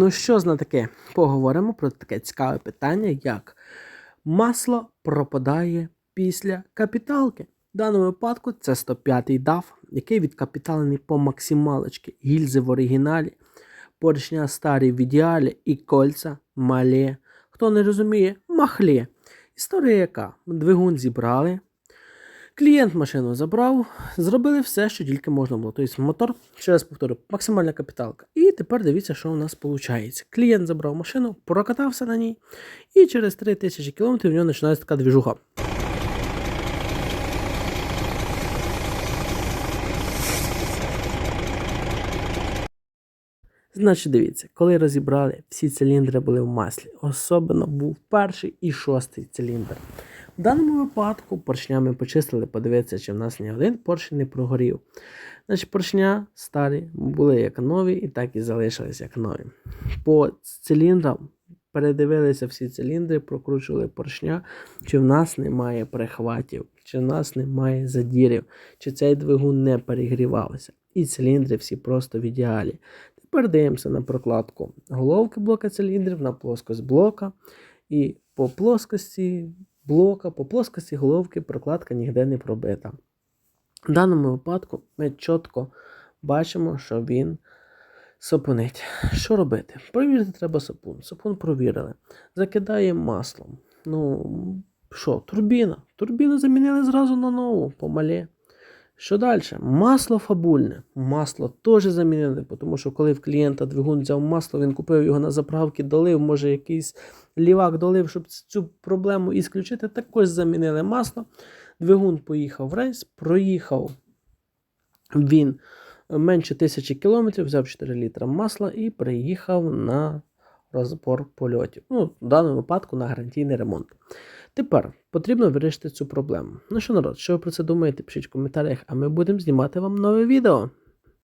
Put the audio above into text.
Ну що ж на таке? Поговоримо про таке цікаве питання, як масло пропадає після капіталки. В даному випадку це 105-й DAF, який відкапіталений по максималочки, гільзи в оригіналі, поршня старі в ідеалі і кольця малі. Хто не розуміє, махлє. Історія яка? Двигун зібрали, Клієнт машину забрав, зробили все, що тільки можна було. Тобто мотор, ще раз повторю, максимальна капіталка. І тепер дивіться, що у нас виходить. Клієнт забрав машину, прокатався на ній, і через 3000 км в нього починається така двіжуха. Значить, дивіться, коли розібрали, всі циліндри були в маслі. Особливо був перший і шостий циліндр. В даному випадку поршнями почистили, подивитися, чи в нас ні один поршень не прогорів. Значить, поршня старі були як нові, і так і залишились як нові. По циліндрам передивилися всі циліндри, прокручували поршня, чи в нас немає прихватів, чи в нас немає задірів, чи цей двигун не перегрівався. І циліндри всі просто в ідеалі. Тепер дивимося на прокладку головки блока циліндрів, на плоскость блока. І по плоскості блока, по плоскості головки прокладка ніде не пробита. В даному випадку ми чітко бачимо, що він сапунить. Що робити? Провірити треба сапун. Сапун провірили. Закидаємо маслом. Ну, що, турбіна? Турбіну замінили зразу на нову, помалі. Що далі? Масло фабульне. Масло теж замінили, тому що коли в клієнта двигун взяв масло, він купив його на заправки, долив, може якийсь лівак долив, щоб цю проблему ісключити, також замінили масло. Двигун поїхав в рейс, проїхав він менше тисячі кілометрів, взяв 4 літра масла і приїхав на розбор польотів. Ну, в даному випадку на гарантійний ремонт. Тепер потрібно вирішити цю проблему. Ну що, народ, що ви про це думаєте? Пишіть в коментарях, а ми будемо знімати вам нове відео.